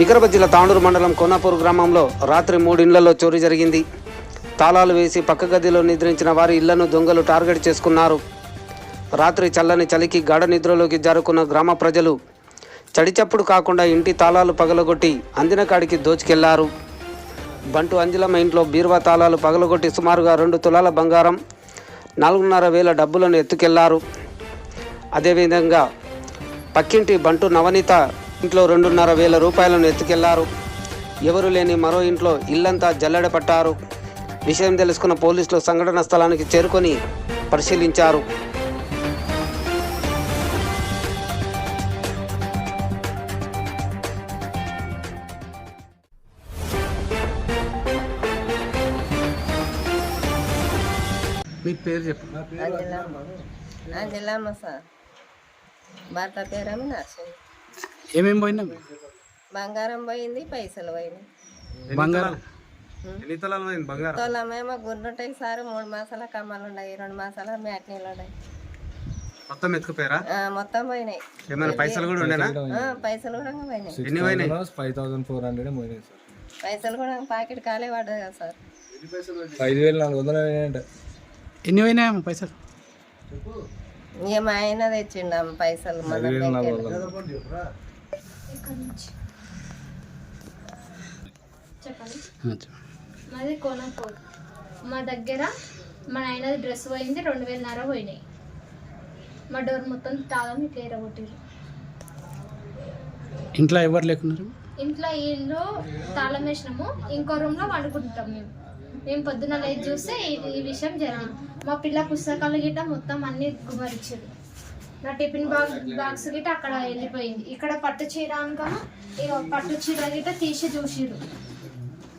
వికారాబాద్ జిల్లా తాండూరు మండలం కోనాపూర్ గ్రామంలో రాత్రి మూడింళ్ళలో చోరీ జరిగింది. తాళాలు వేసి పక్క గదిలో నిద్రించిన వారి ఇళ్ళను దొంగలు టార్గెట్ చేసుకున్నారు. రాత్రి చల్లని చలికి గాఢ నిద్రలోకి జారుకున్న గ్రామ ప్రజలు చడిచప్పుడు కాకుండా ఇంటి తాళాలు పగలగొట్టి అందిన కాడికి దోచుకెళ్ళారు. బంటు అంజలమ్మ ఇంట్లో బీరువా తాళాలు పగలగొట్టి సుమారుగా రెండు తులాల బంగారం నాలుగున్నర వేల డబ్బులను ఎత్తుకెళ్ళారు. అదేవిధంగా పక్కింటి బంటు నవనీత ఇంట్లో రెండున్నర వేల రూపాయలను ఎత్తుకెళ్ళారు. ఎవరు లేని మరో ఇంట్లో ఇల్లంతా జల్లెడపట్టారు. విషయం తెలుసుకున్న పోలీసులు సంఘటన స్థలానికి చేరుకొని పరిశీలించారు. మీ పేరు చెప్పు. అంజలమ్మ సార్. భర్త పేరేమో నర్సింగ్ ఏమేమి పోయినా? బంగారం పోయింది పైసలు పోయినాయి. బంగారం. ఎన్ని తులాలు పోయింది బంగారం? తొలమేమో గుండుంటాయి సార్ మూడు మాసాల కమ్మలు ఉన్నాయి రెండు మాసాల మ్యాట్నీలు ఉన్నాయి. మొత్తం ఎత్తుకుపోయారా? మొత్తం పోయినాయి. ఏమైనా పైసలు కూడా ఉండేనా? ఆ, పైసలు కూడా పోయినాయి. ఎన్ని పోయినాయి? ఫైవ్ థౌసండ్ ఫోర్ హండ్రెడ్ పోయినాయి సార్. పైసలు కూడా ప్యాకెట్ ఖాళీ పడ్డది కదా సార్. ఐదు వేలు నాలుగు వందలు అయినాయంట ఎన్ని పోయినాయమ్మా పైసలు? ఇక మా ఆయన తెచ్చిండు ఆమె పైసలు మన మాది కోనపూర్ మా దగ్గర మా నాయనది డ్రెస్ పోయింది రెండు వేలన్నర పోయినాయి. మా డోర్ మొత్తం తాళం ఇట్లా ఎరగొట్టారు ఇంట్లో ఎవరు లేకున్నారు? ఇంట్లో ఈ ఇల్లు తాళం వేసినాము ఇంకో రూమ్లో వండుకుంటాం మేము. మేము పొద్దున లేచి చూస్తే ఈ- విషయం జరిగింది. మా పిల్ల పుస్తకాలు గిట్ట మొత్తం అన్ని గుమరిచ్చారు నా టిఫిన్ బాక్స్ బాక్స్ గిట్ట అక్కడ వెళ్ళిపోయింది. ఇక్కడ పట్టు చీర అనుకో ఇక పట్టు చీర గిట్ట తీసి చూసిర్రు.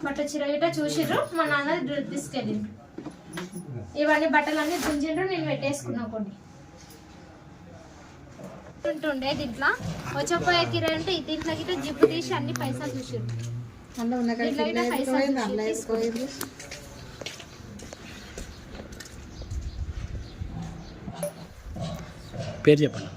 పట్టు చీర గిట్ట చూసిర్రు మా నాన్న డ్రెస్ తీసుకెళ్ళిండు. ఇవన్నీ బట్టలన్నీ గుంజిండ్రు నేను పెట్టేసుకున్నా కొన్ని. ఉంటుండే దీంట్లో. వచ్చపోయే కిరాయి ఉంటే దీంట్లో గిట్ట జిప్పు తీసి అన్ని పైసలు గిట్ట పైసలు பெரிய பண்ணு.